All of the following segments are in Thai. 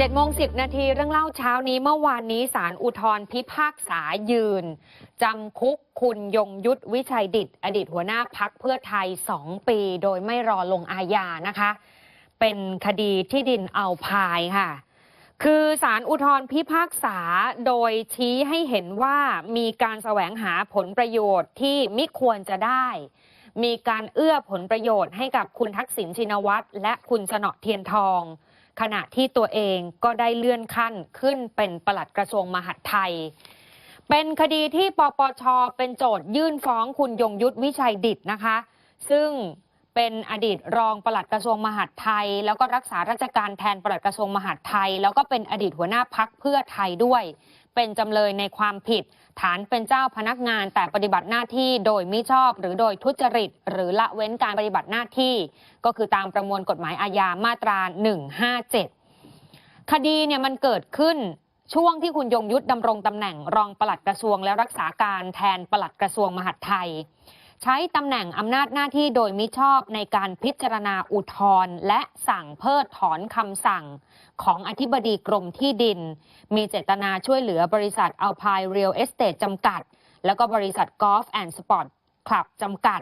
7โมง10 นาทีเรื่องเล่าเช้านี้เมื่อวานนี้ศาลอุทธรพิพากษายืน จำคุกคุณยงยุทธวิชัยดิต อดีตหัวหน้าพักเพื่อไทย 2 ปี โดยไม่รอลงอาญานะคะ เป็นคดีที่ดินเอาพายค่ะ คือศาลอุทธรพิพากษาโดยชี้ให้เห็นว่ามีการแสวงหาผลประโยชน์ที่มิควรจะได้ มีการเอื้อผลประโยชน์ให้กับคุณทักษิณชินวัตรและคุณสนอเทียนทอง ขณะที่ตัวเองก็ได้เลื่อนขั้นขึ้นเป็นปลัดกระทรวงมหาดไทย เป็นคดีที่ปปชเป็นโจทยื่นฟ้องคุณยงยุทธวิชัยดิตนะคะ ซึ่งเป็นอดีตรองปลัดกระทรวงมหาดไทย แล้วก็รักษาราชการแทนปลัดกระทรวงมหาดไทย แล้วก็เป็นอดีตหัวหน้าพักเพื่อไทยด้วย เป็นจำเลยในความผิด ฐานเป็นเจ้าพนักงานแต่ปฏิบัติหน้าที่โดยมิชอบ หรือโดยทุจริต หรือละเว้นการปฏิบัติหน้าที่ ก็คือตามประมวลกฎหมายอาญามาตรา 157 คดีเนี่ยมันเกิดขึ้นช่วงที่คุณยงยุทธดำรงตำแหน่งรองปลัดกระทรวงและรักษาการแทนปลัดกระทรวงมหาดไทย ใช้ตำแหน่งอำนาจหน้าที่โดยมิชอบในการพิจารณาอุทธรณ์และสั่งเพิกถอนคำสั่งของอธิบดีกรมที่ดิน มีเจตนาช่วยเหลือบริษัทอัลพายเรียลเอสเตจจำกัด แล้วก็บริษัทกอล์ฟแอนด์สปอร์ตคลับจำกัด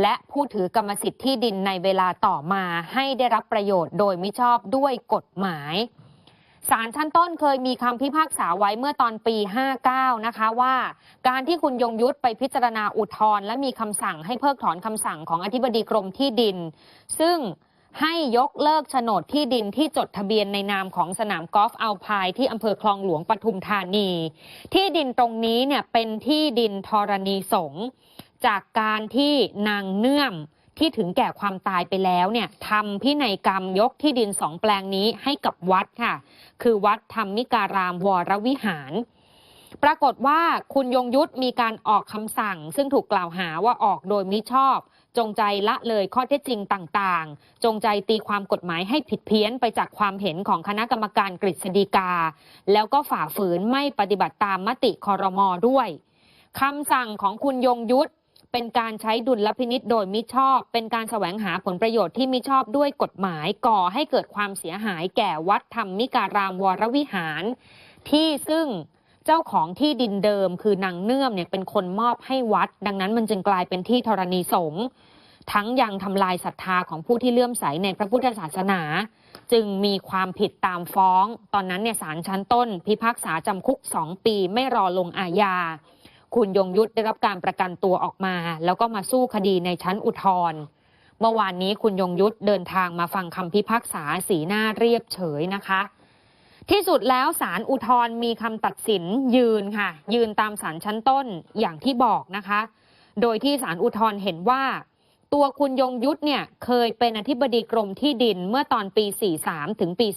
และผู้ถือกรรมสิทธิ์ที่ดินในเวลาต่อมาให้ได้รับประโยชน์โดยมิชอบด้วยกฎหมาย ศาลชั้นต้นเคยมีคำพิพากษาไว้เมื่อตอนปี 59 นะคะว่า การที่คุณยงยุทธไปพิจารณาอุทธรณ์และมีคำสั่งให้เพิกถอนคำสั่งของอธิบดีกรมที่ดิน ซึ่งให้ยกเลิกโฉนดที่ดินที่จดทะเบียนในนามของสนามกอล์ฟอัลพายที่อำเภอคลองหลวงปทุมธานี ที่ดินตรงนี้เนี่ยเป็นที่ดินธรณีสงจากการที่นางเนื่อม ที่ถึงแก่ความตายไปแล้วเนี่ยทำพินัยกรรมยกที่ดินสองแปลงนี้ให้กับวัดค่ะ คือวัดธรรมิการามวรวิหาร ปรากฏว่าคุณยงยุทธมีการออกคำสั่ง ซึ่งถูกกล่าวหาว่าออกโดยมิชอบ จงใจละเลยข้อเท็จจริงต่างๆ จงใจตีความกฎหมายให้ผิดเพี้ยนไปจากความเห็นของคณะกรรมการกฤษฎีกา แล้วก็ฝ่าฝืนไม่ปฏิบัติตามมติคอรมอด้วยคำสั่งของคุณยงยุทธ เป็นการใช้ดุลพินิษโดยมิชอบ เป็นการแสวงหาผลประโยชน์ที่มิชอบด้วยกฎหมายก่อให้เกิดความเสียหายแก่วัดธรรมิการามวรวิหาร ที่ซึ่งเจ้าของที่ดินเดิมคือนางเนื่อมเนี่ยเป็นคนมอบให้วัด ดังนั้นมันจึงกลายเป็นที่ธรณีสงฆ์ทั้งยังทำลายศรัทธาของผู้ที่เลื่อมใสในพระพุทธศาสนา จึงมีความผิดตามฟ้อง ตอนนั้นเนี่ยศาลชั้นต้น พิพากษาจำคุก 2 ปีไม่รอลงอาญา คุณยงยุทธได้รับการประกันตัวออกมา แล้วก็มาสู้คดีในชั้นอุทธรณ์เมื่อวานนี้คุณยงยุทธเดินทางมาฟังคำพิพากษาสีหน้าเรียบเฉยนะคะ ที่สุดแล้วศาลอุทธรณ์มีคำตัดสินยืนค่ะ ยืนตามศาลชั้นต้นอย่างที่บอกนะคะ โดยที่ศาลอุทธรณ์เห็นว่า ตัวคุณยงยุทธเนี่ยเคยเป็นอธิบดีกรมที่ดินเมื่อตอนปี 43 ถึงปี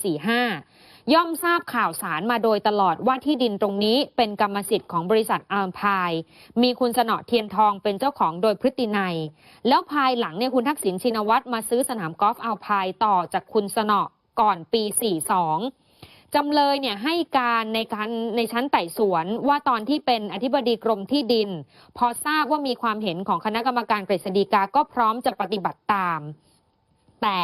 45 ย่อมทราบข่าวสารมาโดยตลอดว่าที่ดินตรงนี้เป็นกรรมสิทธิ์ของบริษัทอาร์มพาย มีคุณสนอเทียนทองเป็นเจ้าของโดยพฤตินัย แล้วภายหลังเนี่ยคุณทักษิณชินวัตรมาซื้อสนามกอล์ฟอัลพายต่อจากคุณสนอก่อนปี 42จำเลยเนี่ยให้การในการในชั้นไต่สวนว่าตอนที่เป็นอธิบดีกรมที่ดิน พอทราบว่ามีความเห็นของคณะกรรมการกฤษฎีกาก็พร้อมจะปฏิบัติตาม แต่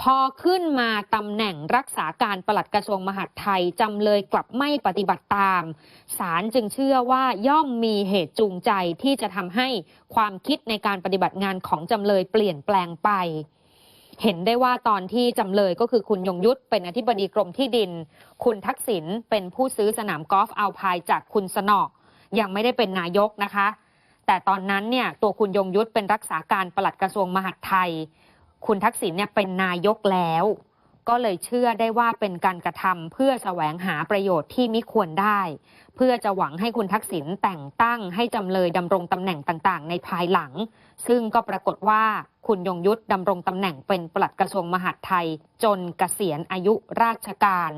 พอขึ้นมาตำแหน่งรักษาการปลัดกระทรวงมหาดไทยจำเลยกลับไม่ปฏิบัติตามศาลจึงเชื่อว่าย่อมมีเหตุจูงใจที่จะทำให้ความคิดในการปฏิบัติงานของจำเลยเปลี่ยนแปลงไป เห็นได้ว่าตอนที่จำเลยก็คือคุณยงยุทธเป็นอธิบดีกรมที่ดิน คุณทักษิณเป็นผู้ซื้อสนามกอล์ฟเอัลพายจากคุณสนอยังไม่ได้เป็นนายกนะคะ แต่ตอนนั้นเนี่ยตัวคุณยงยุทธเป็นรักษาการปลัดกระทรวงมหาดไทย คุณทักษิณเนี่ยเป็นนายกแล้ว ก็เลยเชื่อได้ว่าเป็นการกระทำเพื่อแสวงหาประโยชน์ที่มิควรได้ เพื่อจะหวังให้คุณทักษิณแต่งตั้งให้จำเลยดำรงตำแหน่งต่างๆ ในภายหลัง ซึ่งก็ปรากฏว่าคุณยงยุทธดำรงตำแหน่งเป็นปลัดกระทรวงมหาดไทย จนเกษียณอายุราชการ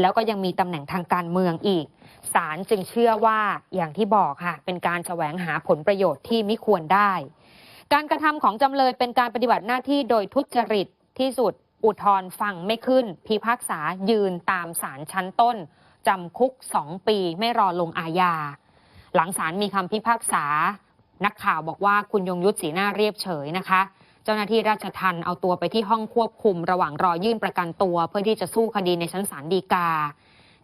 แล้วก็ยังมีตำแหน่งทางการเมืองอีกศาลจึงเชื่อว่าอย่างที่บอกค่ะ เป็นการแสวงหาผลประโยชน์ที่มิควรได้ การกระทำของจำเลยเป็นการปฏิบัติหน้าที่โดยทุจริตที่สุด อุทธร์ฟังไม่ขึ้น พิพากษายืนตามศาลชั้นต้นจำคุก 2 ปีไม่รอลงอาญา หลังศาลมีคำพิพากษา นักข่าวบอกว่าคุณยงยุทธสีหน้าเรียบเฉยนะคะ เจ้าหน้าที่ราชทัณฑ์เอาตัวไปที่ห้องควบคุม ระหว่างรอยื่นประกันตัว เพื่อที่จะสู้คดีในชั้นศาลฎีกา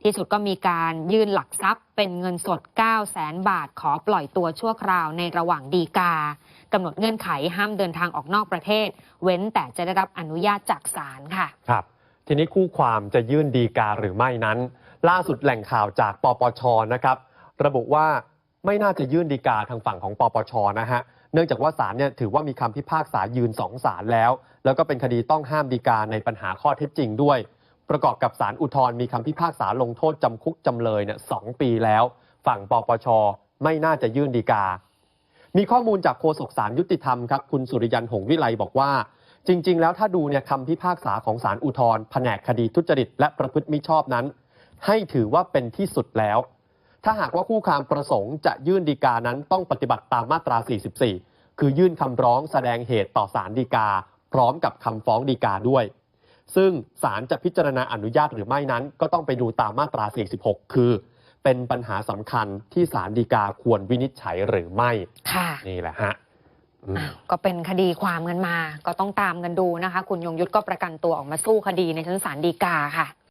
ที่สุดก็มีการยื่นหลักทรัพย์เป็นเงินสด 9 0 0แสนบาทขอปล่อยตัวชั่วคราวในระหว่างดีกากำหนดเงื่อนไขห้ามเดินทางออกนอกประเทศ เว้นแต่จะได้รับอนุญาตจากศาลค่ะ ครับ ทีนี้คู่ความจะยื่นดีกาหรือไม่นั้น ล่าสุดแหล่งข่าวจากปปชนะครับ ระบุว่าไม่น่าจะยื่นดีกาทางฝั่งของปปชนะฮะเนื่องจากว่าศาลเนี่ยถือว่ามีคำพิพากษายืนสองศาลแล้ว แล้วก็เป็นคดีต้องห้ามดีกาในปัญหาข้อเท็จจริงด้วย ประกอบกับศาลอุทธรณ์มีคำพิพากษาลงโทษจำคุกจำเลยเนี่ยสองปีแล้ว ฝั่งปปช ไม่น่าจะยื่นดีกา มีข้อมูลจากโฆษกศาลยุติธรรมครับคุณสุริยันหงวิไลบอกว่า จริง ๆ แล้วถ้าดูเนี่ยคำพิพากษาของศาลอุทธรณ์แผนกคดีทุจริต และประพฤติมิชอบนั้น ให้ถือว่าเป็นที่สุดแล้ว ถ้าหากว่าคู่ความประสงค์จะยื่นดีกานั้นต้องปฏิบัติตามมาตรา 44 คือยื่นคำร้องแสดงเหตุต่อศาลฎีกา พร้อมกับคำฟ้องฎีกาด้วย ซึ่งศาลจะพิจารณาอนุญาตหรือไม่นั้น ก็ต้องไปดูตามมาตรา 46 คือ เป็นปัญหาสำคัญที่ศาลฎีกาควรวินิจฉัยหรือไม่ ค่ะ นี่แหละฮะอืมอ้าวก็เป็นคดีความกันมา ก็ต้องตามกันดูนะคะ คุณยงยุทธก็ประกันตัวออกมาสู้คดีในชั้นศาลฎีกาค่ะ